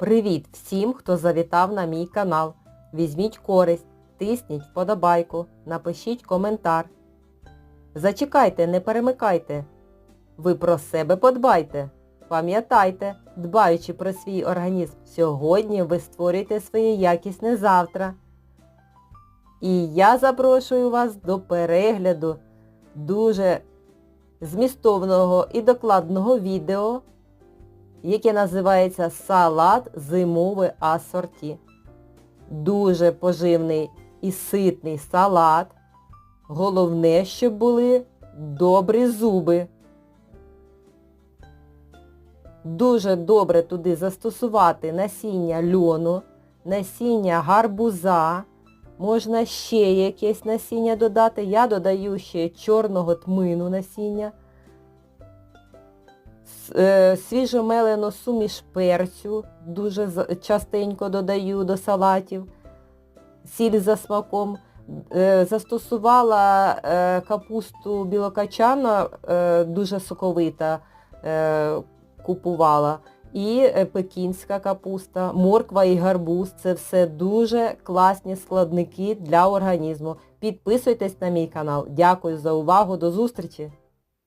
Привіт всім, хто завітав на мій канал. Візьміть користь, тисніть вподобайку, напишіть коментар. Зачекайте, не перемикайте. Ви про себе подбайте. Пам'ятайте, дбаючи про свій організм сьогодні, ви створюєте своє якісне завтра. І я запрошую вас до перегляду дуже змістовного і докладного відео, яке називається Салат зимове асорті. Дуже поживний і ситний салат. Головне, щоб були добрі зуби. Дуже добре туди застосувати насіння льону, насіння гарбуза, можна ще якесь насіння додати. Я додаю ще чорного тмину насіння, свіжомелену суміш перцю, дуже частенько додаю до салатів, сіль за смаком. Е, Застосувала е, капусту білокачана, е, дуже соковита, е, купувала. І е, пекінська капуста, морква і гарбуз це все дуже класні складники для організму. Підписуйтесь на мій канал. Дякую за увагу. До зустрічі!